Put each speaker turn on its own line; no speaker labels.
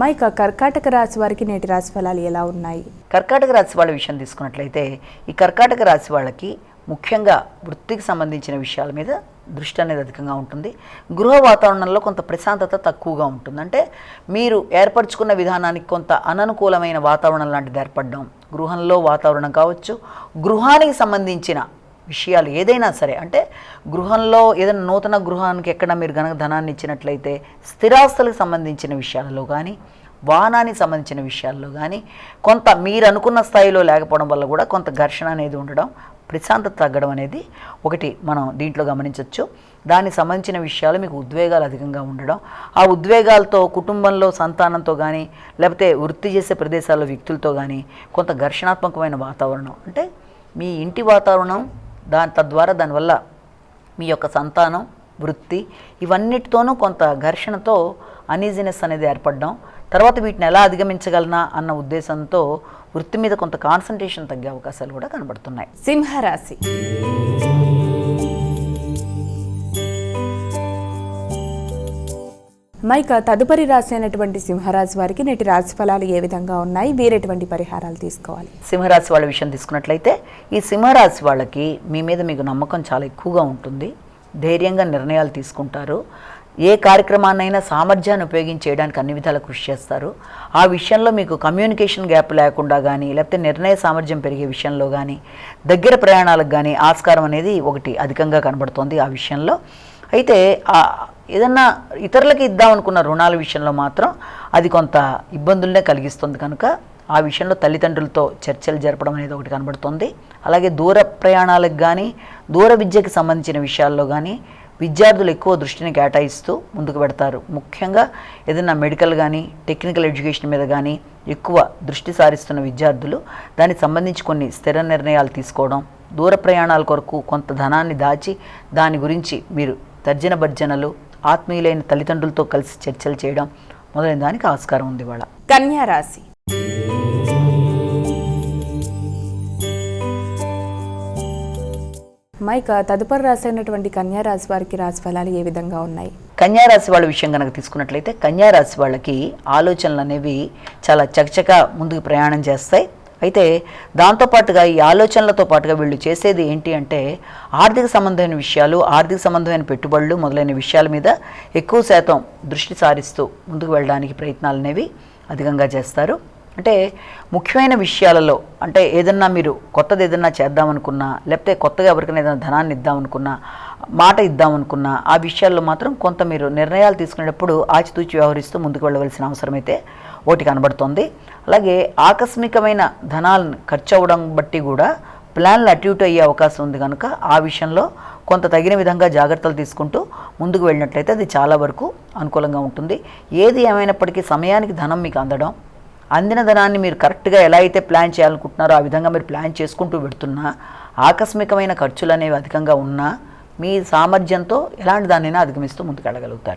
మైక కర్కాటక రాశి వారికి నేటి రాశి ఫలాలు ఎలా ఉన్నాయి?
కర్కాటక రాశి వాళ్ళ విషయం తీసుకున్నట్లయితే ఈ కర్కాటక రాశి వాళ్ళకి ముఖ్యంగా వృత్తికి సంబంధించిన విషయాల మీద దృష్టి అనేది అధికంగా ఉంటుంది. గృహ వాతావరణంలో కొంత ప్రశాంతత తక్కువగా ఉంటుంది. అంటే మీరు ఏర్పరచుకున్న విధానానికి కొంత అననుకూలమైన వాతావరణం లాంటిది ఏర్పడడం గృహంలో వాతావరణం కావచ్చు గృహానికి సంబంధించిన విషయాలు ఏదైనా సరే అంటే గృహంలో ఏదైనా నూతన గృహానికి ఎక్కడ మీరు గనక ధనాన్ని ఇచ్చినట్లయితే స్థిరాస్తులకు సంబంధించిన విషయాలలో కానీ వాహనానికి సంబంధించిన విషయాల్లో కానీ కొంత మీరు అనుకున్న స్థాయిలో లేకపోవడం వల్ల కూడా కొంత ఘర్షణ అనేది ఉండడం ప్రశాంతత తగ్గడం అనేది ఒకటి మనం దీంట్లో గమనించవచ్చు దానికి సంబంధించిన విషయాలు మీకు ఉద్వేగాలు అధికంగా ఉండడం ఆ ఉద్వేగాలతో కుటుంబంలో సంతానంతో కానీ లేకపోతే వృత్తి చేసే ప్రదేశాల్లో వ్యక్తులతో కానీ కొంత ఘర్షణాత్మకమైన వాతావరణం అంటే మీ ఇంటి వాతావరణం దాని తద్వారా దానివల్ల మీ యొక్క సంతానం వృత్తి ఇవన్నిటితోనూ కొంత ఘర్షణతో అనీజినెస్ అనేది ఏర్పడడం. తర్వాత వీటిని ఎలా అధిగమించగలనా అన్న ఉద్దేశంతో వృత్తి మీద కొంత కాన్సన్ట్రేషన్ తగ్గే అవకాశాలు కూడా కనబడుతున్నాయి.
సింహరాశి. మైక తదుపరి రాశి అయినటువంటి సింహరాశి వారికి నేటి రాశి ఫలాలు ఏ విధంగా ఉన్నాయి? వేరేటువంటి పరిహారాలు తీసుకోవాలి.
సింహరాశి వాళ్ళ విషయం తీసుకున్నట్లయితే ఈ సింహరాశి వాళ్ళకి మీ మీద మీకు నమ్మకం చాలా ఎక్కువగా ఉంటుంది. ధైర్యంగా నిర్ణయాలు తీసుకుంటారు. ఏ కార్యక్రమాన్నైనా సామర్థ్యాన్ని ఉపయోగించి చేయడానికి అన్ని విధాల కృషి చేస్తారు. ఆ విషయంలో మీకు కమ్యూనికేషన్ గ్యాప్ లేకుండా కానీ లేకపోతే నిర్ణయ సామర్థ్యం పెరిగే విషయంలో కానీ దగ్గర ప్రయాణాలకు కానీ ఆస్కారం అనేది ఒకటి అధికంగా కనబడుతోంది ఆ విషయంలో. అయితే ఏదన్నా ఇతరులకి ఇద్దాం అనుకున్న రుణాల విషయంలో మాత్రం అది కొంత ఇబ్బందులనే కలిగిస్తుంది కనుక ఆ విషయంలో తల్లిదండ్రులతో చర్చలు జరపడం అనేది ఒకటి కనబడుతుంది. అలాగే దూర ప్రయాణాలకు కానీ దూర విద్యకి సంబంధించిన విషయాల్లో కానీ విద్యార్థులు ఎక్కువ దృష్టిని కేటాయిస్తూ ముందుకు పెడతారు. ముఖ్యంగా ఏదైనా మెడికల్ కానీ టెక్నికల్ ఎడ్యుకేషన్ మీద కానీ ఎక్కువ దృష్టి సారిస్తున్న విద్యార్థులు దానికి సంబంధించి కొన్ని స్థిర నిర్ణయాలు తీసుకోవడం దూర ప్రయాణాల కొరకు కొంత ధనాన్ని దాచి దాని గురించి మీరు తర్జన భర్జనలు ఆత్మీయులైన తల్లిదండ్రులతో కలిసి చర్చలు చేయడం మొదలైన దానికి ఆస్కారం ఉంది ఇవాళ.
కన్యా రాశి. మైక తదుపరి రాశి అయినటువంటి కన్యా రాశి వారికి రాశి ఫలాలు ఏ విధంగా ఉన్నాయి?
కన్యారాశి వాళ్ళ విషయం కనుక తీసుకున్నట్లయితే కన్యారాశి వాళ్ళకి ఆలోచనలు అనేవి చాలా చకచక ముందుకు ప్రయాణం చేస్తాయి. అయితే దాంతోపాటుగా ఈ ఆలోచనలతో పాటుగా వీళ్ళు చేసేది ఏంటి అంటే ఆర్థిక సంబంధమైన విషయాలు ఆర్థిక సంబంధమైన పెట్టుబడులు మొదలైన విషయాల మీద ఎక్కువ శాతం దృష్టి సారిస్తూ ముందుకు వెళ్ళడానికి ప్రయత్నాలు అనేవి అధికంగా చేస్తారు. అంటే ముఖ్యమైన విషయాలలో అంటే ఏదన్నా మీరు కొత్తది ఏదన్నా చేద్దామనుకున్నా లేకపోతే కొత్తగా ఎవరికైనా ఏదైనా ధనాన్ని ఇద్దామనుకున్నా మాట ఇద్దామనుకున్నా ఆ విషయాల్లో మాత్రం కొంత మీరు నిర్ణయాలు తీసుకునేటప్పుడు ఆచితూచి వ్యవహరిస్తూ ముందుకు వెళ్ళవలసిన అవసరం అయితే ఒకటి కనబడుతోంది. అలాగే ఆకస్మికమైన ధనాలను ఖర్చు అవ్వడం బట్టి కూడా ప్లాన్లు అటు ఇటు అయ్యే అవకాశం ఉంది కనుక ఆ విషయంలో కొంత తగిన విధంగా జాగ్రత్తలు తీసుకుంటూ ముందుకు వెళ్ళినట్లయితే అది చాలా వరకు అనుకూలంగా ఉంటుంది. ఏది ఏమైనప్పటికీ సమయానికి ధనం మీకు అందడం అందిన ధనాన్ని మీరు కరెక్ట్గా ఎలా అయితే ప్లాన్ చేయాలనుకుంటున్నారో ఆ విధంగా మీరు ప్లాన్ చేసుకుంటూ పెడుతున్నా ఆకస్మికమైన ఖర్చులు అనేవి అధికంగా ఉన్నా మీ సామర్థ్యంతో ఎలాంటి దాన్నైనా అధిగమిస్తూ ముందుకెళ్ళగలుగుతారు